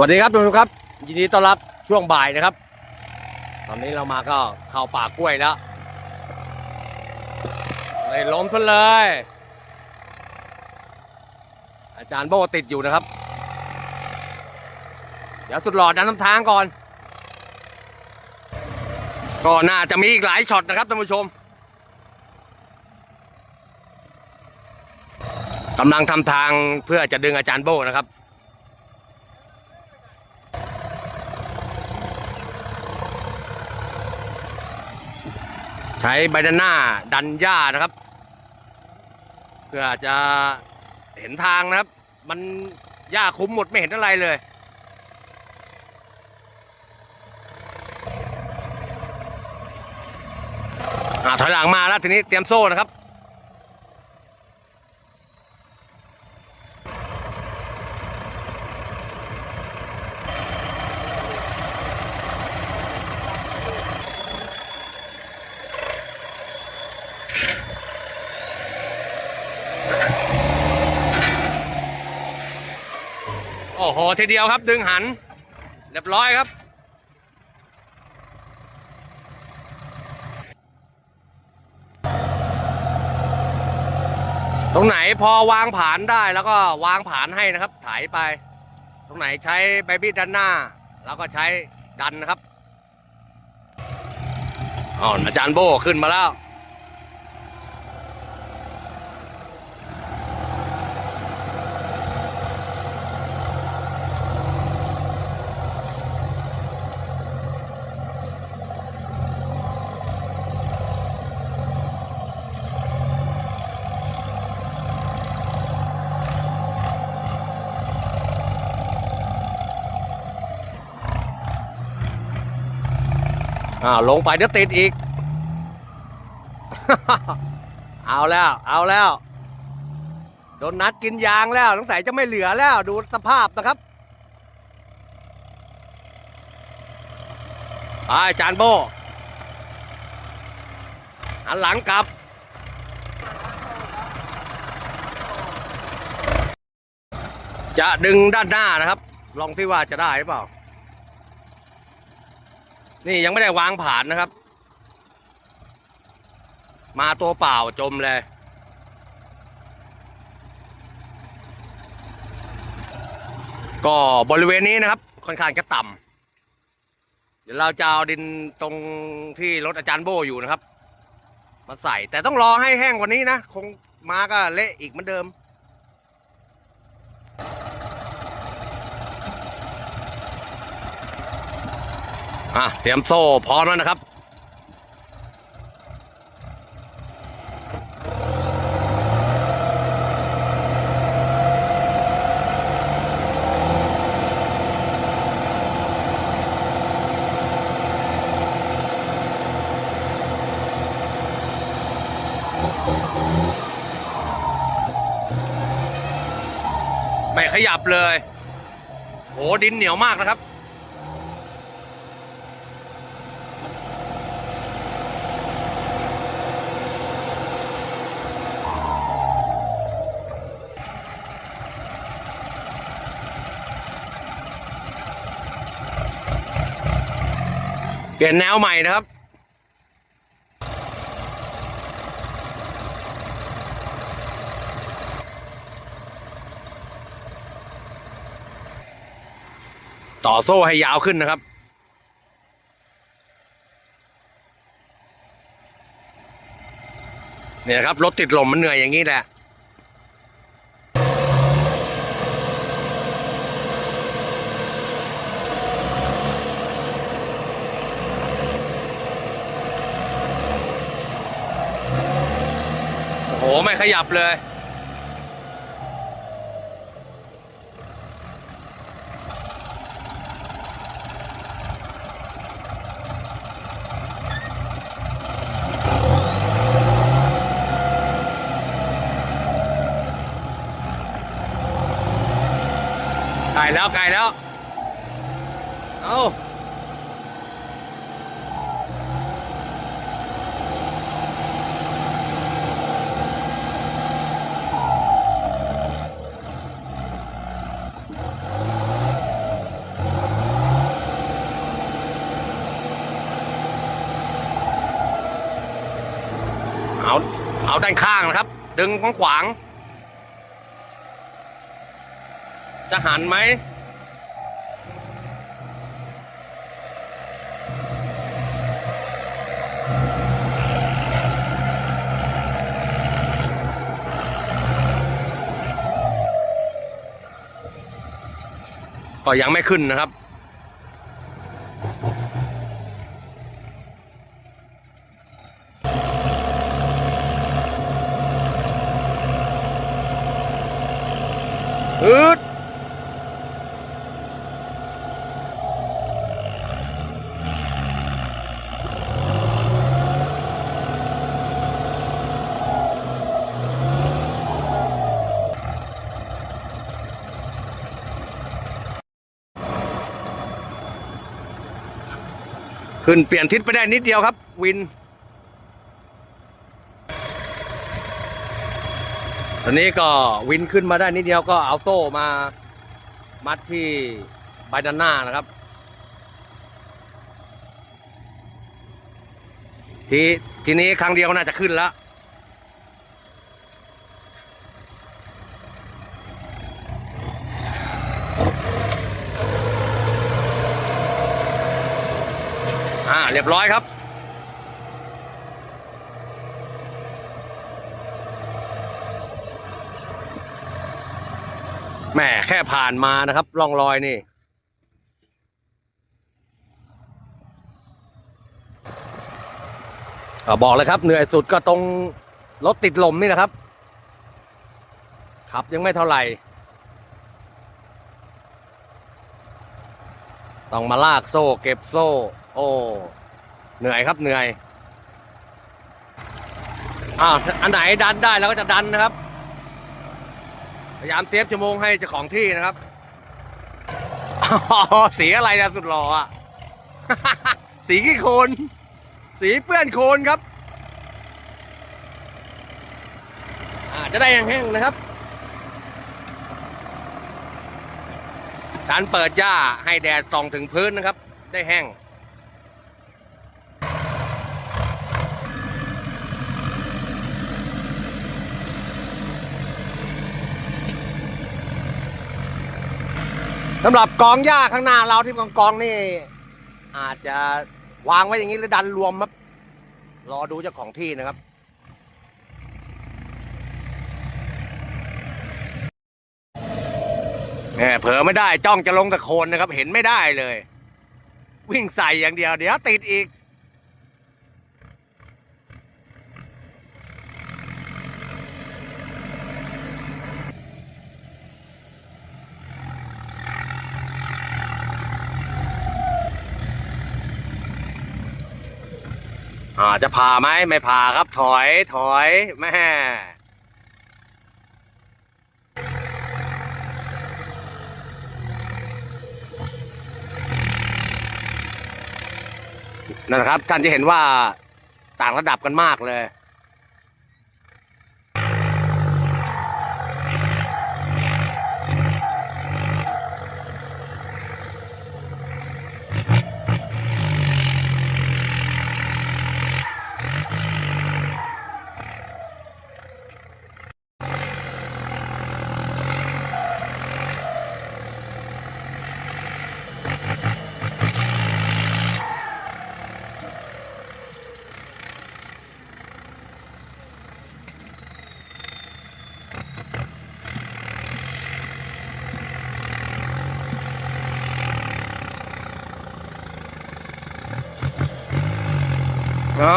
วัสดีครับทุกท่านครับ ยินดีต้อนรับช่วงบ่ายนะครับ ตอนนี้เรามาก็เข้าป่ากล้วยแล้วเลยล้มซะเลย อาจารย์โบติดอยู่นะครับ เดี๋ยวสุดหลอดดันน้ำทางก่อน ก็น่าจะมีอีกหลายช็อตนะครับท่านผู้ชมกำลังทำทางเพื่อจะดึงอาจารย์โบนะครับ ช้ใบด้านหน้าดันหญ้านะครับ เพื่อจะเห็นทางนะครับ มันหญ้าคุ้มหมดไม่เห็นอะไรเลยอ่าถอยหลังมาแล้วทีนี้เตรียมโซ่นะครับ ทีเดียวครับดึงหัน เรียบร้อยครับ ตรงไหนพอวางผานได้แล้วก็วางผานให้นะครับถ่ายไป ตรงไหนใช้ใบบีดด้านหน้า แล้วก็ใช้ดันนะครับอ๋ออาจารย์โบขึ้นมาแล้ว อาลงไปเดี๋ยวติดอีก เอาแล้ว เอาแล้วโดนนัดกินยางแล้วตั้งแต่จะไม่เหลือแล้วดูสภาพนะครับไปจานโบหันหลังกลับ จะดึงด้านหน้านะครับ ลองที่ว่าจะได้หรือเปล่า นี่ยังไม่ได้วางผ่านนะครับ มาตัวเปล่าจมเลย ก็บริเวณนี้นะครับ ค่อนข้างจะต่ำเดี๋ยวเราจะเอาดินตรงที่รถอาจารย์โบอยู่นะครับ มาใส่แต่ต้องรอให้แห้งกว่านี้นะ คงมาก็เละอีกเหมือนเดิม อะเตรียมโซ่พร้อมแล้วนะครับไม่ขยับเลย โหดินเหนียวมากนะครับ เปลี่ยนแนวใหม่นะครับ ต่อโซ่ให้ยาวขึ้นนะครับเนี่ยครับรถติดลมมันเหนื่อยอย่างนี้แหละ โอ้โห ไม่ข ยับเลยไกลแล้วไกลแล้ว เอา เอาด้านข้างนะครับ ดึงขวาง จะหันไหมก็ยังไม่ขึ้นนะครับ อืด ขึ้นเปลี่ยนทิศไปได้นิดเดียวครับ วิน ตอนนี้ก็วินขึ้นมาได้นิดเดียวก็เอาโซ่มามัดที่ใบด้านหน้านะครับ ทีทีนี้ครั้งเดียวน่าจะขึ้นแล้ว เรียบร้อยครับ แหมแค่ผ่านมานะครับร่องรอยนี่บอกเลยครับเหนื่อยสุดก็ตรงรถติดลมนี่นะครับ ขับยังไม่เท่าไหร่ ต้องมาลากโซ่ เก็บโซ่ โอ้เหนื่อยครับเหนื่อยอ้าวอันไหนดันได้เราก็จะดันนะครับ พยายามเซฟชั่วโมงให้เจ้าของที่นะครับอ๋อสีอะไรนะสุดหล่ออะสีขี้โคลนสีเปื้อนโคลนครับอ่าจะได้แห้งๆนะครับ การเปิดหญ้าให้แดดส่องถึงพื้นนะครับ ได้แห้งสำหรับกองหญ้าข้างหน้าเราที่กองกองนี่ อาจจะวางไว้อย่างนี้หรือดันรวมครับ รอดูเจ้าของที่นะครับ แหมเผลอไม่ได้จ้องจะลงตะโคนนะครับ เห็นไม่ได้เลย วิ่งใส่อย่างเดียว เดี๋ยวติดอีก อ่าจะผ่าไหมไม่ผ่าครับถอยถอยแม่ นะครับ ท่านจะเห็นว่าต่างระดับกันมากเลย อ๋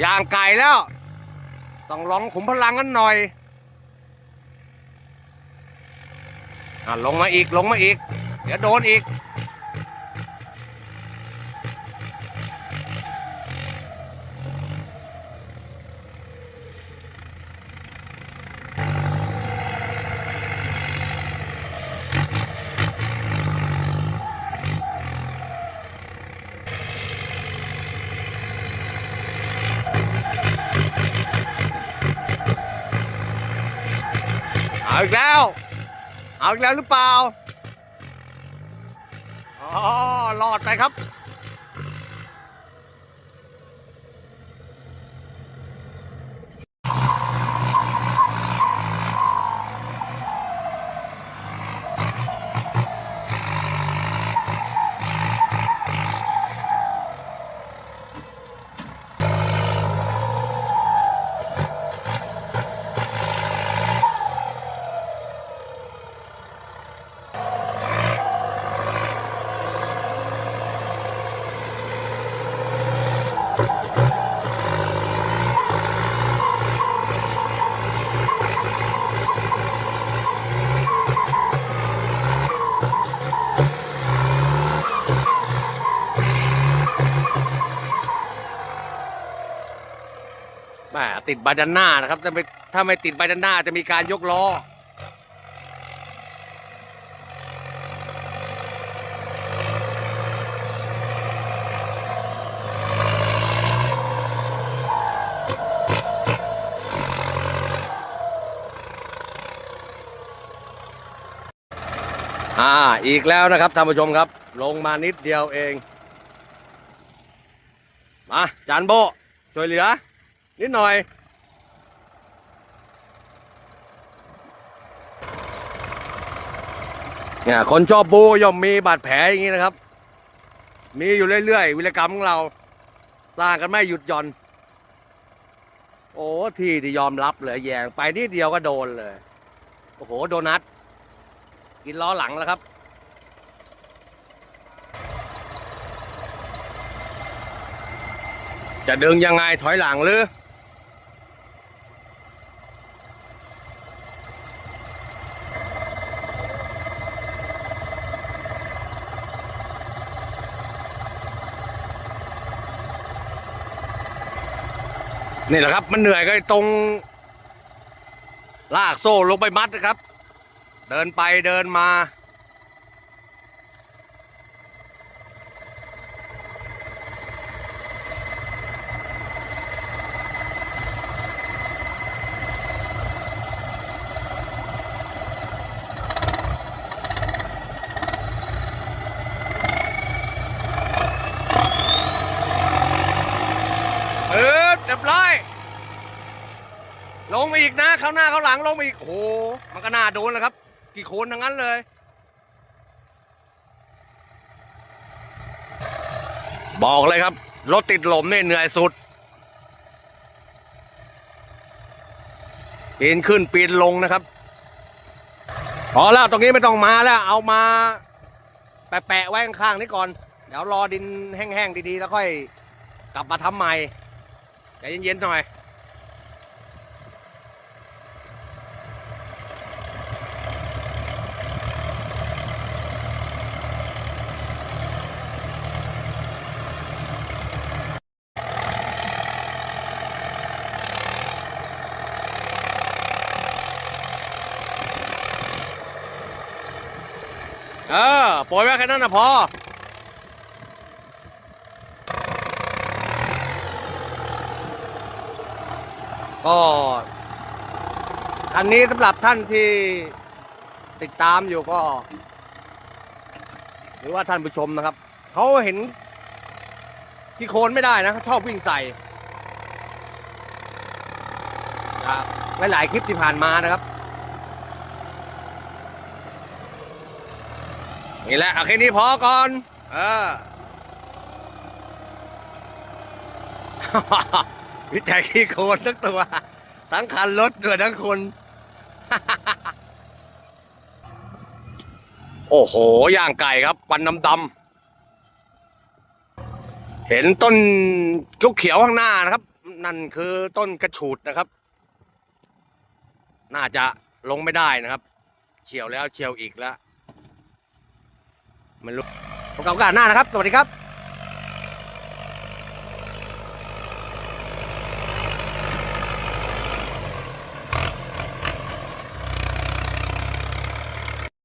อย่างไก่แล้ว ต้องลองขุมพลังกันหน่อย อะลงมาอีกลงมาอีก เดี๋ยวโดนอีก แล้ว เอาอีกแล้วหรือเปล่า อ๋อ รอดไปครับ แหมติดใบาดานหน้านะครับจะไปถ้าไม่ติดใบาดานหน้าจะมีการยกล้อ อีกแล้วนะครับท่านผู้ชมครับ ลงมานิดเดียวเอง มาจานโบช่วยเหลือ นิดหน่อยเนี่ยคนชอบบูย่อมมีบาดแผลอย่างนี้นะครับ มีอยู่เรื่อยๆวิรกรรมของเราสร้างกันไม่หยุดหย่อน โอ้ที่ที่ยอมรับเลยแยงไปนิดเดียวก็โดนเลย โอ้โห โดนัท กินล้อหลังแล้วครับ จะดึงยังไงถอยหลังหรือ นี่แหละครับ มันเหนื่อยก็ตรง ลากโซ่ลงไปมัดนะครับ เดินไปเดินมา เออเรียบร้อย ลงมา อีกนะเข้าหน้าเข้าหลังลงมาอีกโอ้โหมันก็น่าโดนแล้วครับ กี่โคนทั้งนั้นเลยบอกเลยครับ รถติดลมเนี่ยเหนื่อยสุด ปีนขึ้นปีนลงนะครับพอแล้วตรงนี้ไม่ต้องมาแล้ว เอามา แปะๆไว้ข้างๆนี้ก่อน เดี๋ยวรอดินแห้งๆดีๆ แล้วค่อยกลับมาทำใหม่ใจเย็นๆหน่อย เออปล่อยไว้แค่นั้นนะพอก็อันนี้สำหรับท่านที่ติดตามอยู่ก็ หรือว่าท่านผู้ชมนะครับเขาเห็นที่โคนไม่ได้นะเขาชอบวิ่งใส่จากหลายๆคลิปที่ผ่านมานะครับ นี่แหละเอาแค่นี้พอก่อนเออวิจัยขี้โคลนทั้งตัว ทั้งคันรถด้วยทั้งคน โอ้โหย่างไก่ครับควันดำดำเห็นต้นเขียวข้างหน้านะครับ นั่นคือต้นกระฉูดนะครับ น่าจะลงไม่ได้นะครับ เฉียวแล้วเฉียวอีกแล้ว ไม่รู้พบกันโอกาสหน้านะครับ สวัสดีครับ